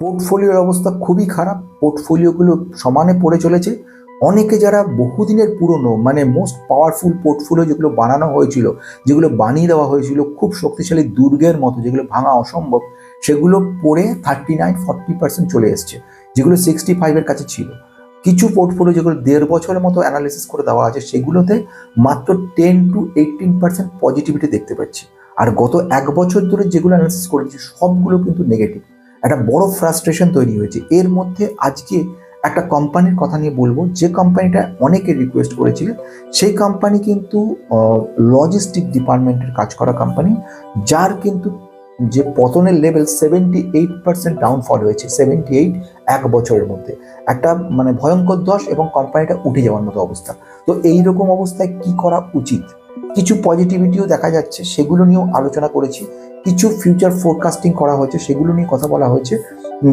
পোর্টফোলিওর অবস্থা খুবই খারাপ, পোর্টফোলিওগুলো সমানে পড়ে চলেছে। অনেকে যারা বহুদিনের পুরনো মানে মোস্ট পাওয়ারফুল পোর্টফোলিও যেগুলো বানানো হয়েছিল, যেগুলো বানিয়ে দেওয়া হয়েছিল, খুব শক্তিশালী দুর্গের মতো, যেগুলো ভাঙা অসম্ভব, সেগুলো পড়ে থার্টি নাইন ফর্টি পার্সেন্ট চলে এসছে, যেগুলো সিক্সটি ফাইভের কাছে ছিল। কিছু পোর্টফোলিও যেগুলো দেড় বছরের মতো অ্যানালিসিস করে দেওয়া আছে, সেগুলোতে মাত্র ten to eighteen percent positivity দেখতে পাচ্ছি। আর গত এক বছর ধরে যেগুলো অ্যানালিসিস করেছি, সবগুলো কিন্তু নেগেটিভ একটা বড় ফ্রাস্ট্রেশন তৈরি হয়েছে। এর মধ্যে আজকে একটা কোম্পানির কথা নিয়ে বলব। যে কোম্পানিটা অনেকে রিকোয়েস্ট করেছিল, সেই কোম্পানি কিন্তু লজিস্টিক ডিপার্টমেন্টের কাজ করা কোম্পানি যার কিন্তু যে পতনের level seventy eight percent downfall হয়েছে সেভেন্টি এইট এক বছরের মধ্যে। একটা মানে ভয়ঙ্কর দশ এবং কোম্পানিটা উঠে যাওয়ার মতো অবস্থা। তো এই রকম অবস্থায় কি করা উচিত? কিছু পজিটিভিটিও দেখা যাচ্ছে, সেগুলো নিয়েও আলোচনা করেছি। কিছু ফিউচার ফোরকাস্টিং করা হয়েছে, সেগুলো নিয়ে কথা বলা হয়েছে,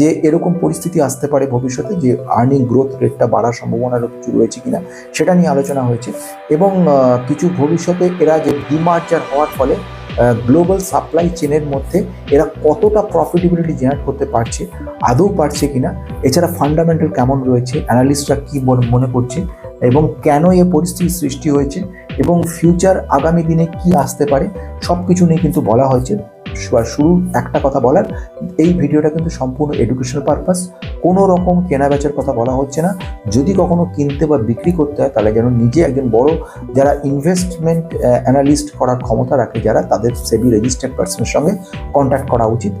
যে এরকম পরিস্থিতি আসতে পারে ভবিষ্যতে, যে আর্নিং গ্রোথ রেটটা বাড়ার সম্ভাবনা কিছু রয়েছে কিনা, সেটা নিয়ে আলোচনা হয়েছে। এবং কিছু ভবিষ্যতে এরা যে ডিমার্জার হওয়ার ফলে গ্লোবাল সাপ্লাই চেনের মধ্যে এরা কতটা প্রফিটেবিলিটি জেনারেট করতে পারছে, আদৌ পারছে কিনা, এছাড়া ফান্ডামেন্টাল কেমন রয়েছে অ্যানালিস্টরা কী মনে করছে, এবং কেন এ পরিস্থিতির সৃষ্টি হয়েছে এবং ফিউচার আগামী দিনে কি আসতে পারে সব কিছু নিয়ে কিন্তু বলা হয়েছে। শুরু, একটা কথা বলার, এই ভিডিওটা কিন্তু সম্পূর্ণ এডুকেশনাল পারপাস কোনো রকম কেনা বেচার কথা বলা হচ্ছে না। যদি কখনো কিনতে বা বিক্রি করতে হয়, তাহলে যেন নিজে একজন বড় যারা ইনভেস্টমেন্ট অ্যানালিস্ট করার ক্ষমতা রাখে, যারা তাদের সেবি রেজিস্টার্ড পার্সনের সঙ্গে কন্ট্যাক্ট করা উচিত।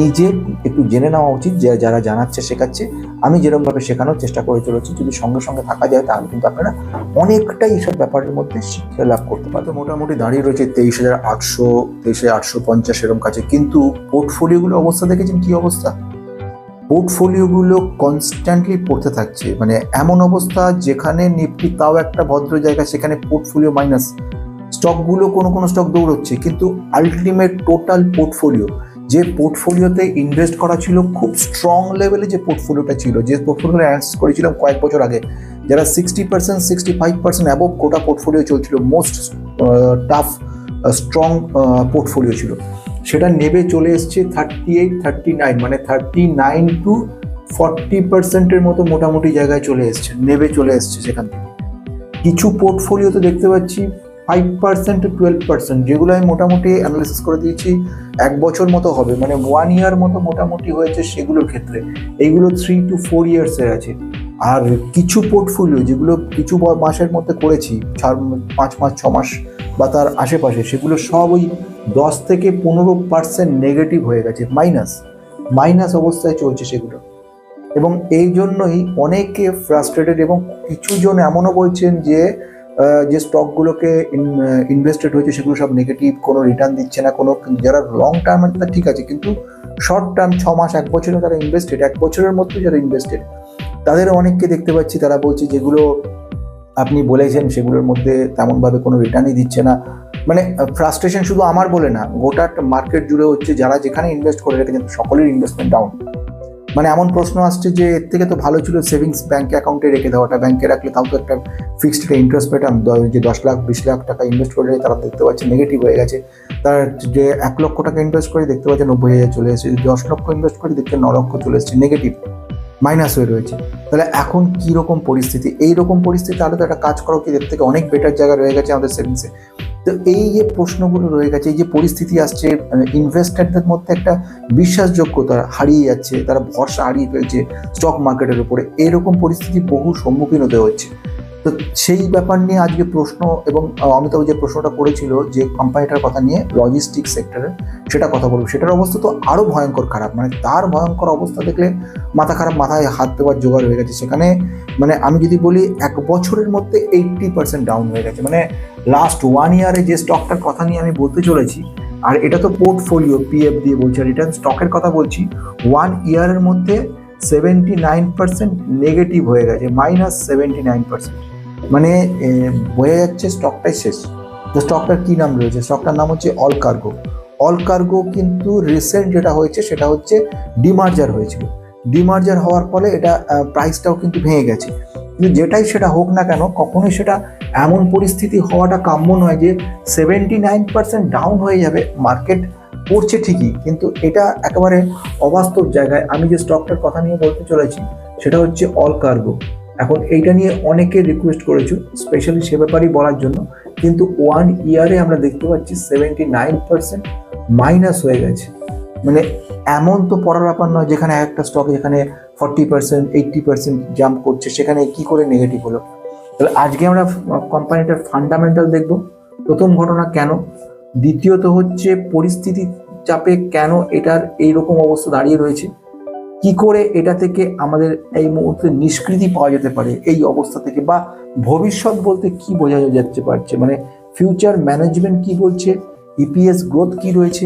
নিজে একটু জেনে নেওয়া উচিত, যে যারা জানাচ্ছে, শেখাচ্ছে। আমি যেরকমভাবে শেখানোর চেষ্টা করে চলেছি, যদি সঙ্গে সঙ্গে থাকা যায়, তাহলে কিন্তু আপনারা অনেকটাই এইসব ব্যাপারের মধ্যে শিক্ষা লাভ করতে পারবে মোটামুটি দাঁড়িয়ে রয়েছে তেইশ হাজার আটশো তেইশ আটশো, পঞ্চাশ এরকম কাছে। কিন্তু পোর্টফোলিওগুলোর অবস্থা দেখেছেন কি অবস্থা? পোর্টফোলিওগুলো কনস্ট্যান্টলি পড়তে থাকছে। মানে এমন অবস্থা যেখানে নিফটি তাও একটা ভদ্র জায়গা, সেখানে পোর্টফোলিও মাইনাস স্টকগুলো কোনো কোনো স্টক দৌড়চ্ছে, কিন্তু আলটিমেট টোটাল পোর্টফোলিও যে পোর্টফোলিওতে ইনভেস্ট করা ছিল, খুব স্ট্রং লেভেলে যে পোর্টফোলিওটা ছিল, যে পোর্টফোলিও অ্যানালিসিস করেছিলাম কয়েক বছর আগে, যারা sixty percent sixty five percent above গোটা পোর্টফোলিও চলছিল মোস্ট টাফ স্ট্রং পোর্টফোলিও ছিল। সেটা নেবে চলে এসছে থার্টি এইট থার্টি নাইন মানে থার্টি নাইন টু ফর্টি পার্সেন্টের মতো মোটামুটি জায়গায় চলে এসছে, নেবে চলে এসছে সেখান থেকে। কিছু পোর্টফোলিও তো দেখতে পাচ্ছি five percent to twelve percent যেগুলো আমি মোটামুটি অ্যানালিসিস করে দিয়েছি, এক বছর মতো হবে মানে ওয়ান ইয়ার মতো মোটামুটি হয়েছে সেগুলোর ক্ষেত্রে। এইগুলো থ্রি টু ফোর ইয়ার্সের আছে। আর কিছু পোর্টফোলিও যেগুলো কিছু মাসের মধ্যে করেছি, চার, পাঁচ মাস ছ মাস বা তার আশেপাশে, সেগুলো সব ওই দশ থেকে পনেরো পার্সেন্ট নেগেটিভ হয়ে গেছে মাইনাস মাইনাস অবস্থায় চলছে সেগুলো। এবং এই জন্যই অনেকে ফ্রাস্ট্রেটেড এবং কিছু জন এমনও বলছেন যে যে স্টকগুলোকে ইনভেস্টেড হয়েছে, সেগুলো সব নেগেটিভ কোনো রিটার্ন দিচ্ছে না, কোনো যারা লং টার্ম আছে, তা ঠিক আছে, কিন্তু শর্ট টার্ম ছ মাস, এক বছরে যারা ইনভেস্টেড এক বছরের মধ্যে যারা ইনভেস্টেড তাদের অনেককে দেখতে পাচ্ছি, তারা বলছে যেগুলো আপনি বলেছেন সেগুলোর মধ্যে তেমনভাবে কোনো রিটার্নই দিচ্ছে না। মানে ফ্রাস্ট্রেশন শুধু আমার বলে না, গোটা মার্কেট জুড়ে হচ্ছে যারা যেখানে ইনভেস্ট করে রেখেছেন সকলের ইনভেস্টমেন্ট ডাউন মানে এমন প্রশ্ন আসছে যে এর থেকে তো ভালো ছিল সেভিংস ব্যাংক অ্যাকাউন্টে রেখে দেওয়াটা। ব্যাঙ্কে রাখলে তাও তো একটা ফিক্সড একটা ইন্টারেস্ট পেতাম। যে দশ লাখ, বিশ লাখ টাকা ইনভেস্ট করে তারা দেখতে পাচ্ছে নেগেটিভ হয়ে গেছে। তার যে এক লক্ষ টাকা ইনভেস্ট করে দেখতে পাচ্ছে নব্বই হাজার চলে এসেছে। দশ লক্ষ ইনভেস্ট করে দেখতে ন লক্ষ চলে এসেছে নেগেটিভ মাইনাস হয়ে রয়েছে। তাহলে এখন কি রকম পরিস্থিতি? এই রকম পরিস্থিতি তাহলে তো একটা কাজ করো কি, এর থেকে অনেক বেটার জায়গা রয়ে গেছে আমাদের সেভিংসে তো এই যে প্রশ্নগুলো রয়ে গেছে, এই যে পরিস্থিতি আসছে ইনভেস্টারদের মধ্যে একটা বিশ্বাসযোগ্যতা হারিয়ে যাচ্ছে, তারা ভরসা হারিয়ে ফেলছে স্টক মার্কেটের উপরে। এরকম পরিস্থিতি বহু সম্মুখীন হতে হচ্ছে। তো সেই ব্যাপার নিয়ে আজকে প্রশ্ন এবং অমিতাভ যে প্রশ্নটা করেছিল যে কোম্পানিটার কথা নিয়ে লজিস্টিক সেক্টরের সেটা কথা বলব। সেটার অবস্থা তো আরও ভয়ঙ্কর খারাপ। মানে তার ভয়ঙ্কর অবস্থা দেখলে মাথা খারাপ, মাথায় হাত দেওয়ার জোগাড় হয়ে গেছে। সেখানে মানে আমি যদি বলি, এক বছরের মধ্যে এইট্টি পার্সেন্ট ডাউন হয়ে গেছে। মানে লাস্ট ওয়ান ইয়ারে যে স্টকটার কথা নিয়ে আমি বলতে চলেছি, আর এটা তো পোর্টফোলিও পিএফ দিয়ে বলছি রিটার্ন স্টকের কথা বলছি ওয়ান ইয়ারের মধ্যে সেভেন্টি নাইন পার্সেন্ট নেগেটিভ হয়ে গেছে মাইনাস সেভেন্টি নাইন পার্সেন্ট মানে বোঝা যাচ্ছে স্টকটাই শেষ। তো স্টকটার কী নাম রয়েছে? স্টকটার নাম হচ্ছে অল কার্গো অল কার্গো কিন্তু রিসেন্ট যেটা হয়েছে, সেটা হচ্ছে ডিমার্জার হয়েছিল। ডিমার্জার হওয়ার ফলে এটা প্রাইসটাও কিন্তু ভেঙে গেছে। কিন্তু যেটাই সেটা হোক না কেন, কখনোই সেটা এমন পরিস্থিতি হওয়াটা কাম্য নয় যে সেভেন্টি নাইন পার্সেন্ট ডাউন হয়ে যাবে মার্কেট পড়ছে ঠিকই। কিন্তু এটা একেবারে অবাস্তব জায়গায় আমি যে স্টকটার কথা নিয়ে বলতে চলেছি, সেটা হচ্ছে অল কার্গো এখন এইটা নিয়ে অনেকে রিকোয়েস্ট করেছ স্পেশালি সে ব্যাপারেই বলার জন্য, কিন্তু ওয়ান ইয়ারে আমরা দেখতে পাচ্ছি সেভেন্টি নাইন পার্সেন্ট মাইনাস হয়ে গেছে। মানে এমন তো পড়ার ব্যাপার নয় যেখানে একটা স্টক যেখানে forty percent eighty percent jump করছে, সেখানে কি করে নেগেটিভ হলো? তাহলে আজকে আমরা কোম্পানিটার ফান্ডামেন্টাল দেখব, প্রথম ঘটনা কেন? দ্বিতীয়ত হচ্ছে পরিস্থিতি চাপে কেন এটার এইরকম অবস্থা দাঁড়িয়ে রয়েছে? কি করে এটা থেকে আমাদের এই মুহূর্তে নিষ্কৃতি পাওয়া যেতে পারে, এই অবস্থা থেকে? বা ভবিষ্যৎ বলতে কি বোঝা যাচ্ছে পারছে? মানে ফিউচার ম্যানেজমেন্ট কি বলছে ইপিএস গ্রোথ কি রয়েছে?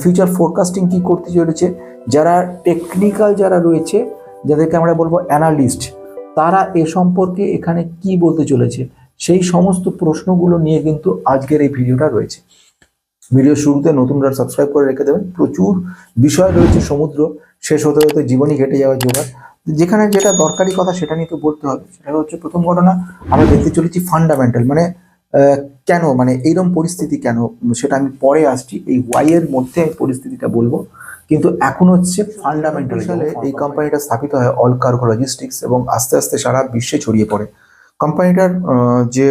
ফিউচার ফোরকাস্টিং কি করতে চলেছে? যারা টেকনিক্যাল যারা রয়েছে, যাদেরকে আমরা বলব অ্যানালিস্ট তারা এ সম্পর্কে এখানে কি বলতে চলেছে? সেই সমস্ত প্রশ্নগুলো নিয়ে কিন্তু আজকের এই ভিডিওটা রয়েছে। ভিডিও শুরুতে নতুনরা সাবস্ক্রাইব করে রেখে দেবেন প্রচুর বিষয় রয়েছে সমুদ্র শেষ হতে হতে জীবনই কেটে যাওয়ার জোগাড়। যেখানে যেটা দরকারি কথা সেটা নিয়ে তো বলতে হবে সেটা হচ্ছে প্রথম ঘটনা আমরা দেখতে চলেছি ফান্ডামেন্টাল মানে কেন মানে এইরকম পরিস্থিতি কেন সেটা আমি পরে আসছি এই ওয়াই এর মধ্যে আমি পরিস্থিতিটা বলব। কিন্তু এখন হচ্ছে ফান্ডামেন্টাল সালে এই কোম্পানিটা স্থাপিত হয় অল কার্গো লজিস্টিক্স এবং আস্তে আস্তে সারা বিশ্বে ছড়িয়ে পড়ে। কোম্পানিটার যে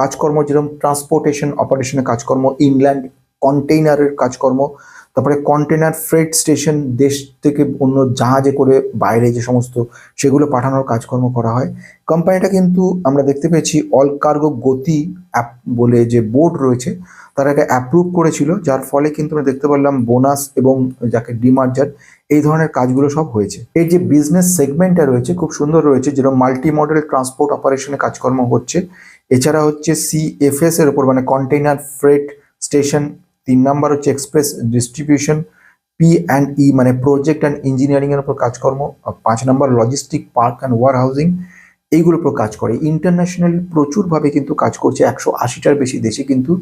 কাজকর্ম যেরকম ট্রান্সপোর্টেশন অপারেশনের কাজকর্ম ইনল্যান্ড কন্টেইনারের কাজকর্ম, তারপরে কন্টেনার ফ্রেট স্টেশন দেশ থেকে অন্য জাহাজে করে বাইরে যে সমস্ত সেগুলো পাঠানোর কাজকর্ম করা হয়। কোম্পানিটা কিন্তু আমরা দেখতে পেয়েছি অল কার্গো গতি অ্যাপ বলে যে বোর্ড রয়েছে, তারা এটা অ্যাপ্রুভ করেছিল, যার ফলে কিন্তু আমরা দেখতে পারলাম বোনাস এবং যাকে ডিমার্জার এই ধরনের কাজগুলো সব হয়েছে। এই যে বিজনেস সেগমেন্টটা রয়েছে, খুব সুন্দর রয়েছে, যেরকম মাল্টি মডেল ট্রান্সপোর্ট অপারেশনে কাজকর্ম হচ্ছে। এছাড়া হচ্ছে সিএফএস এর উপর মানে কন্টেইনার ফ্রেট স্টেশন তিন নাম্বার হচ্ছে express distribution P and E মানে প্রজেক্ট অ্যান্ড ইঞ্জিনিয়ারিং এর উপর কাজকর্ম পাঁচ number logistic park and warehousing এইগুলোর উপর কাজ করে। ইন্টারন্যাশনালি প্রচুরভাবে কিন্তু কাজ করছে, একশো আশিটার বেশি দেশে কিন্তু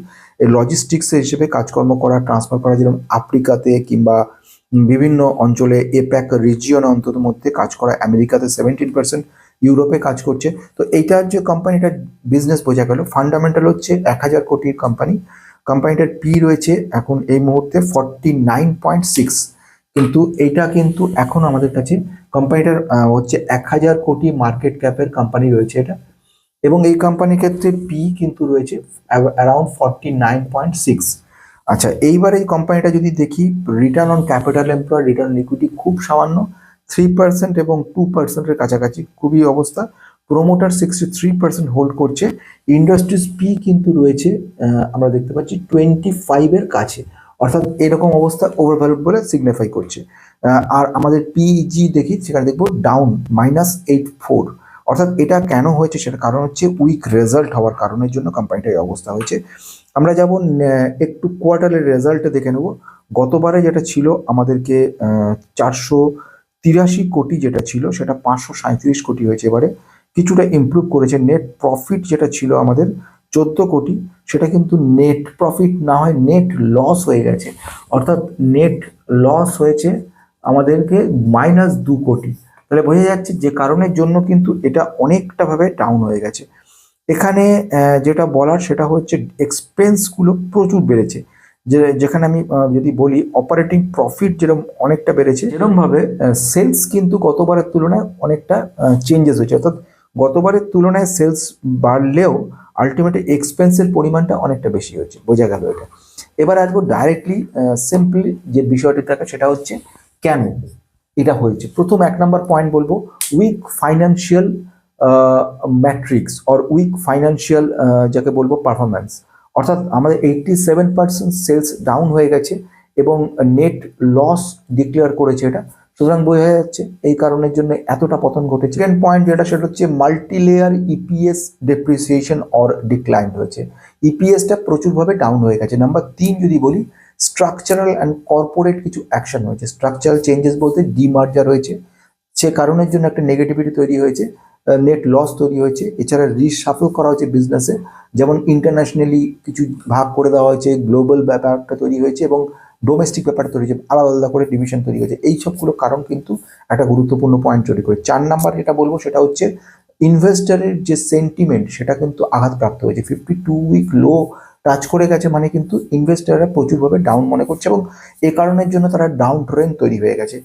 লজিস্টিক্স হিসেবে কাজকর্ম করা ট্রান্সফার করা, যেরকম আফ্রিকাতে কিংবা বিভিন্ন অঞ্চলে এপ্যাক রিজিয়ন অন্তত মধ্যে কাজ করা, আমেরিকাতে সেভেন্টিন পার্সেন্ট ইউরোপে কাজ করছে। তো এইটার যে কোম্পানিটার বিজনেস বোঝা গেল। ফান্ডামেন্টাল হচ্ছে এক হাজার কোটির কোম্পানি কোম্পানিটার পি রয়েছে এখন এই মুহূর্তে ফর্টি নাইন পয়েন্ট সিক্স কিন্তু এইটা কিন্তু এখন আমাদের কাছে কোম্পানিটার হচ্ছে এক হাজার কোটি মার্কেট ক্যাপের কোম্পানি রয়েছে এটা। এবং এই কোম্পানির ক্ষেত্রে পি কিন্তু রয়েছে around forty nine point six আচ্ছা এইবার এই কোম্পানিটা যদি দেখি return on capital employ return equity খুব সামান্য থ্রি পার্সেন্ট এবং টু পার্সেন্টের কাছাকাছি, খুবই অবস্থা। Promoter sixty three percent hold করছে। ইন্ডাস্ট্রিজ পি কিন্তু রয়েছে আমরা দেখতে পাচ্ছি টোয়েন্টি ফাইভের কাছে। অর্থাৎ এরকম অবস্থা ওভারভ্যালুড বলে সিগনিফাই করছে। আর আমাদের পিজি দেখি, সেখানে দেখব ডাউন মাইনাস এইট ফোর অর্থাৎ এটা কেন হয়েছে সেটা কারণ হচ্ছে উইক রেজাল্ট হওয়ার কারণের জন্য কোম্পানিটার এই অবস্থা হয়েছে। আমরা যেমন একটু কোয়ার্টারের রেজাল্টে দেখে নেব। গতবারে যেটা ছিল আমাদেরকে চারশো তিরাশি কোটি যেটা ছিল, সেটা পাঁচশো সাঁত্রিশ কোটি হয়েছে এবারে। কিছুটা ইমপ্রুভ করেছে। নেট প্রফিট যেটা ছিল আমাদের চোদ্দ কোটি সেটা কিন্তু নেট প্রফিট না হয় নেট লস হয়ে গেছে। অর্থাৎ নেট লস হয়েছে আমাদেরকে মাইনাস দু কোটি। তাহলে বোঝা যাচ্ছে যে কারণের জন্য কিন্তু এটা অনেকটাভাবে ডাউন হয়ে গেছে। এখানে যেটা বলার সেটা হচ্ছে এক্সপেন্সগুলো প্রচুর বেড়েছে। যে যেখানে আমি যদি বলি অপারেটিং প্রফিট যেরকম অনেকটা বেড়েছে যেরকমভাবে সেলস কিন্তু গতবারের তুলনায় অনেকটা চেঞ্জেস হয়েছে। অর্থাৎ গতবারের তুলনায় সেলস বাড়লেও আলটিমেটলি এক্সপেন্সের পরিমাণটা অনেকটা বেশি হয়েছে, বোঝা গেল এটা। এবার আসব ডাইরেক্টলি সিম্পলি যে বিষয়টি থাকে সেটা হচ্ছে কেন এটা হয়েছে। প্রথম এক নম্বর পয়েন্ট বলব weak financial matrix or weak financial যাকে বলব পারফরম্যান্স অর্থাৎ আমাদের eighty seven percent sales down হয়ে গেছে এবং নেট লস ডিক্লেয়ার করেছে এটা। সুতরাং বোঝা যাচ্ছে। এই কারণের জন্য এতটা পতন ঘটেছে। সেকেন্ড পয়েন্ট যেটা, সেটা হচ্ছে multi layer EPS depreciation or decline হয়েছে। ইপিএসটা প্রচুরভাবে ডাউন হয়ে গেছে। নাম্বার তিন যদি বলি স্ট্রাকচারাল অ্যান্ড কর্পোরেট কিছু অ্যাকশন হয়েছে। স্ট্রাকচারাল চেঞ্জেস বলতে ডিমার্জার হয়েছে। সে কারণের জন্য একটা নেগেটিভিটি তৈরি হয়েছে নেট লস তৈরি হয়েছে। এছাড়া রিসাফল করা হয়েছে বিজনেসে যেমন ইন্টারন্যাশনালি কিছু ভাগ করে দেওয়া হয়েছে গ্লোবাল ব্যাপারটা তৈরি হয়েছে এবং ডোমেস্টিক ব্যাপার তৈরি হয়েছে, আলাদা আলাদা করে ডিভিশন তৈরি হয়েছে। এই সবগুলো কারণ কিন্তু একটা গুরুত্বপূর্ণ পয়েন্ট তৈরি করে। চার নাম্বার যেটা বলব সেটা হচ্ছে ইনভেস্টারের যে সেন্টিমেন্ট সেটা কিন্তু আঘাতপ্রাপ্ত হয়েছে। Fifty two week low touch করে গেছে মানে কিন্তু ইনভেস্টাররা প্রচুরভাবে ডাউন মনে করছে এবং এ কারণের জন্য তারা ডাউন ট্রেন তৈরি হয়ে গেছে।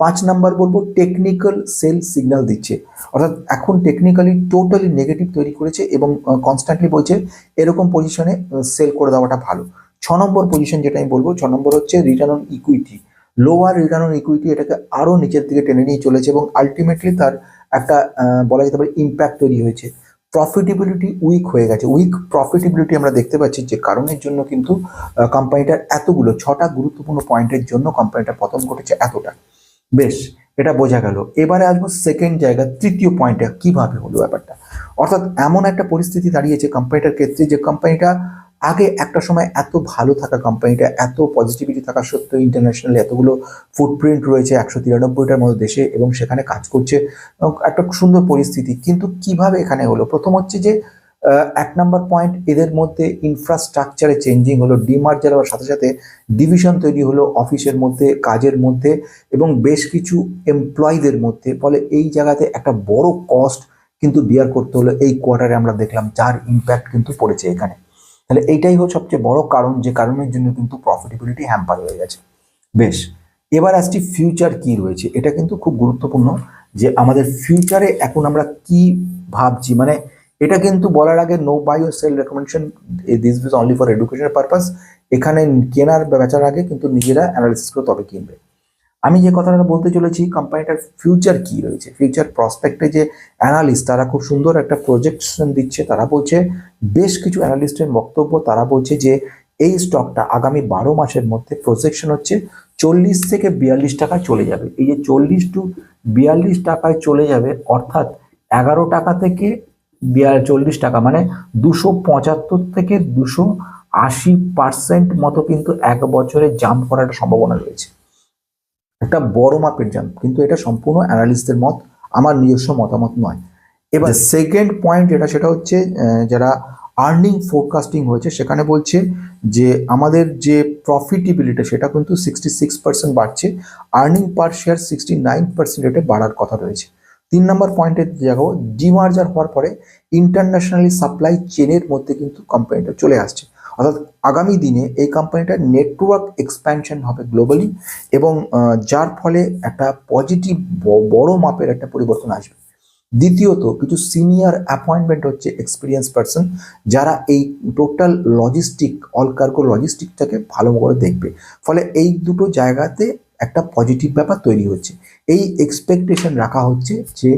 পাঁচ নাম্বার বলব টেকনিক্যাল সেল সিগন্যাল দিচ্ছে। অর্থাৎ এখন টেকনিক্যালি টোটালি নেগেটিভ তৈরি করেছে এবং কনস্ট্যান্টলি বলছে এরকম পজিশনে সেল করে দেওয়াটা ভালো। ছ নম্বর পজিশন যেটা আমি বলব, ছ নম্বর হচ্ছে return on equity lower return on equity এটাকে আরও নিচের দিকে টেনে নিয়ে চলেছে এবং আলটিমেটলি তার একটা বলা যেতে পারে ইম্প্যাক্ট তৈরি হয়েছে। প্রফিটেবিলিটি উইক হয়ে গেছে। উইক প্রফিটেবিলিটি আমরা দেখতে পাচ্ছি যে কারণের জন্য কিন্তু কোম্পানিটার এতগুলো, ছটা গুরুত্বপূর্ণ পয়েন্টের জন্য কোম্পানিটার পতন ঘটেছে এতটা। বেশ, এটা বোঝা গেল। এবারে আসব সেকেন্ড জায়গা, তৃতীয় পয়েন্টটা কীভাবে হলো ব্যাপারটা? অর্থাৎ এমন একটা পরিস্থিতি দাঁড়িয়েছে কোম্পানিটার ক্ষেত্রে যে কোম্পানিটা আগে একটা সময় এত ভালো থাকা কোম্পানিটা এত পজিটিভিটি থাকা সত্ত্বেও ইন্টারন্যাশনালি এতগুলো ফুটপ্রিন্ট রয়েছে একশো তিরানব্বইটার মতো দেশে এবং সেখানে কাজ করছে। একটা সুন্দর পরিস্থিতি। কিন্তু কীভাবে এখানে হলো? প্রথম হচ্ছে যে এক নম্বর পয়েন্ট এদের মধ্যে ইনফ্রাস্ট্রাকচারে চেঞ্জিং হলো ডিমার্জার হওয়ার সাথে সাথে ডিভিশন তৈরি হলো অফিসের মধ্যে, কাজের মধ্যে এবং বেশ কিছু এমপ্লয়ীদের মধ্যে। ফলে এই জায়গাতে একটা বড় কস্ট কিন্তু বিয়ার করতে হলো। এই কোয়ার্টারে আমরা দেখলাম যার ইম্প্যাক্ট কিন্তু পড়েছে এখানে। তাহলে এইটাই হচ্ছে সবচেয়ে বড় কারণ, যে কারণের জন্য কিন্তু প্রফিটেবিলিটি হ্যাম্পার হয়ে গেছে। বেশ, এবার আসছি ফিউচার কি রয়েছে? এটা কিন্তু খুব গুরুত্বপূর্ণ যে আমাদের ফিউচারে এখন আমরা কি ভাবছি। মানে এটা কিন্তু বলার আগে no buy sell recommendation this is only for education purpose এখানে কেনার বেচার আগে কিন্তু নিজেরা অ্যানালিসিস করে তবে কিনবে। আমি যে কথাটা বলতে চলেছি, কোম্পানিটার ফিউচার কি রয়েছে? ফিউচার প্রসপেক্টে যে অ্যানালিস্ট তারা খুব সুন্দর একটা প্রজেকশন দিচ্ছে। তারা বলছে, বেশ কিছু অ্যানালিস্টের বক্তব্য তারা বলছে যে, এই স্টকটা আগামী বারো মাসের মধ্যে প্রজেকশন হচ্ছে চল্লিশ থেকে বিয়াল্লিশ টাকায় চলে যাবে। এই যে চল্লিশ টু বিয়াল্লিশ টাকায় চলে যাবে, অর্থাৎ এগারো টাকা থেকে চল্লিশ টাকা মানে দুশো পঁচাত্তর থেকে দুশো আশি পার্সেন্ট মতো কিন্তু এক বছরে জাম্প করার সম্ভাবনা রয়েছে। একটা বড় মাপের জাম্প কিন্তু এটা সম্পূর্ণ অ্যানালিস্টদের মত আমার নিজস্ব মতামত নয়। এবার সেকেন্ড পয়েন্ট যেটা সেটা হচ্ছে যারা আর্নিং ফোরকাস্টিং হয়েছে সেখানে বলছে যে আমাদের যে প্রফিটেবিলিটি সেটা কিন্তু সিক্সটি সিক্স পার্সেন্ট বাড়ছে earning per share sixty nine percent রেটে বাড়ার কথা রয়েছে। তিন নম্বর পয়েন্টের জায়গাও ডিমার্জার হওয়ার পরে ইন্টারন্যাশনালি সাপ্লাই চেনের মধ্যে কিন্তু কোম্পানিটা চলে আসছে। অর্থাৎ আগামী দিনে এই কোম্পানিটার নেটওয়ার্ক এক্সপ্যানশন হবে গ্লোবালি এবং যার ফলে একটা পজিটিভ বড় মাপের একটা পরিবর্তন আসবে। দ্বিতীয়ত, কিছু সিনিয়র অ্যাপয়েন্টমেন্ট হচ্ছে এক্সপিরিয়েন্স পার্সন যারা এই টোটাল লজিস্টিক অল কার্গো লজিস্টিকটাকে ভালো করে দেখবে। ফলে এই দুটো জায়গাতে একটা পজিটিভ ব্যাপার তৈরি হচ্ছে। এই এক্সপেকটেশন রাখা হচ্ছে যে,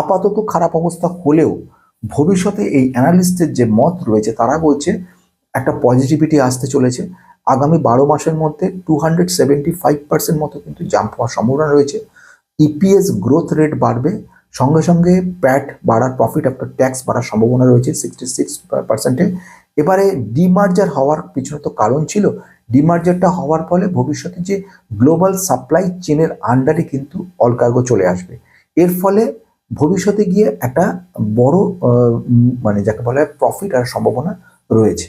আপাতত খারাপ অবস্থা হলেও ভবিষ্যতে এই অ্যানালিস্টের যে মত রয়েছে, তারা বলছে একটা পজিটিভিটি আসতে চলেছে। আগামী বারো মাসের মধ্যে two hundred seventy five percent মতো কিন্তু জাম্প হওয়ার সম্ভাবনা রয়েছে। ইপিএস গ্রোথ রেট বাড়বে, সঙ্গে সঙ্গে প্যাট বাড়ার প্রফিট আফটার ট্যাক্স বাড়ার সম্ভাবনা রয়েছে সিক্সটি সিক্স পার্সেন্টে এবারে ডিমার্জার হওয়ার পিছনে তো কারণ ছিল। ডিমার্জারটা হওয়ার ফলে ভবিষ্যতে যে গ্লোবাল সাপ্লাই চেনের আন্ডারে কিন্তু অলকার্গো চলে আসবে। এর ফলে ভবিষ্যতে গিয়ে একটা বড় মানে যাকে বলা হয় প্রফিট আর সম্ভাবনা রয়েছে।